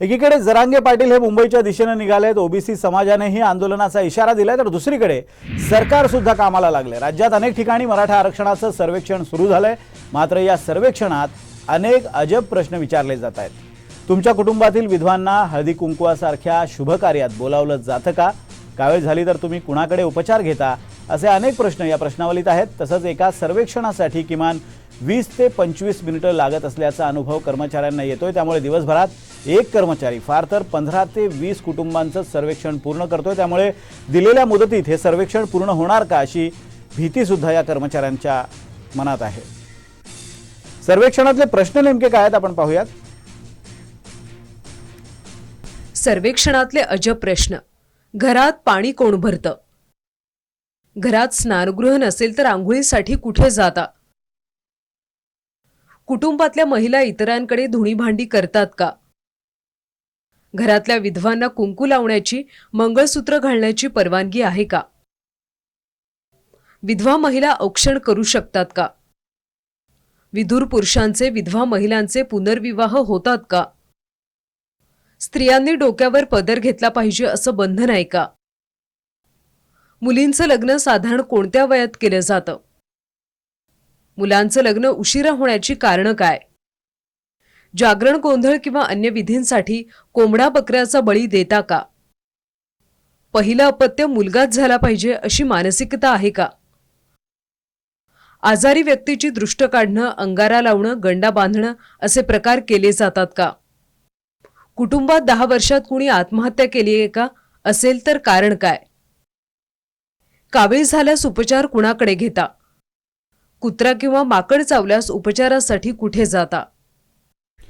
एकीकडे जरांगे पाटील हे मुंबईच्या दिशेने आहेत. ओबीसी समाजानेही आंदोलनाचा इशारा दिलाय. तर दुसरीकडे सरकार सुद्धा कामाला लागले. राज्यात अनेक ठिकाणी मराठा आरक्षणाचं सर्वेक्षण सुरू झालंय. मात्र या सर्वेक्षणात अनेक अजब प्रश्न विचारले जात आहेत. तुमच्या कुटुंबातील विधवांना हळदी कुंकुवासारख्या शुभकार्यात बोलावलं जातं का? कावेळ झाली तर तुम्ही कुणाकडे उपचार घेता? असे अनेक प्रश्न या प्रश्नावलीत आहेत. तसंच एका सर्वेक्षणासाठी किमान वीस ते पंचवीस मिनिटं लागत असल्याचा अनुभव कर्मचाऱ्यांना येतोय. त्यामुळे दिवसभरात एक कर्मचारी फार तर पंधरा ते वीस कुटुंबांचं सर्वेक्षण पूर्ण करतोय. त्यामुळे दिलेल्या मुदतीत हे सर्वेक्षण पूर्ण होणार का अशी भीतीसुद्धा या कर्मचाऱ्यांच्या मनात आहे. सर्वेक्षणातले प्रश्न नेमके काय आहेत आपण पाहूयात. सर्वेक्षणातले अजब प्रश्न. घरात पाणी कोण भरतं? घरात स्नानगृह नसेल तर आंघोळीसाठी कुठे जाता? कुटुंबातल्या महिला इतरांकडे धुणी भांडी करतात का? घरातल्या विधवांना कुंकू लावण्याची मंगळसूत्र घालण्याची परवानगी आहे का? विधवा महिला औक्षण करू शकतात का? विधुर पुरुषांचे विधवा महिलांचे पुनर्विवाह होतात का? स्त्रियांनी डोक्यावर पदर घेतला पाहिजे असं बंधन आहे का? मुलींचं लग्न साधारण कोणत्या वयात केलं जातं? मुलांचं लग्न उशिरा होण्याची कारणं काय? जागरण गोंधळ किंवा अन्य विधींसाठी कोंबडा बकऱ्याचा बळी देता का? पहिलं अपत्य मुलगाच झाला पाहिजे अशी मानसिकता आहे का? आजारी व्यक्तीची दृष्ट काढणं अंगारा लावणं गंडा बांधणं असे प्रकार केले जातात का? कुटुंबात दहा वर्षात कुणी आत्महत्या केली आहे का? असेल तर कारण काय? कावीळ झाल्यास उपचार कुणाकडे घेता? कुत्रा किंवा माकड चावल्यास उपचारासाठी कुठे जाता?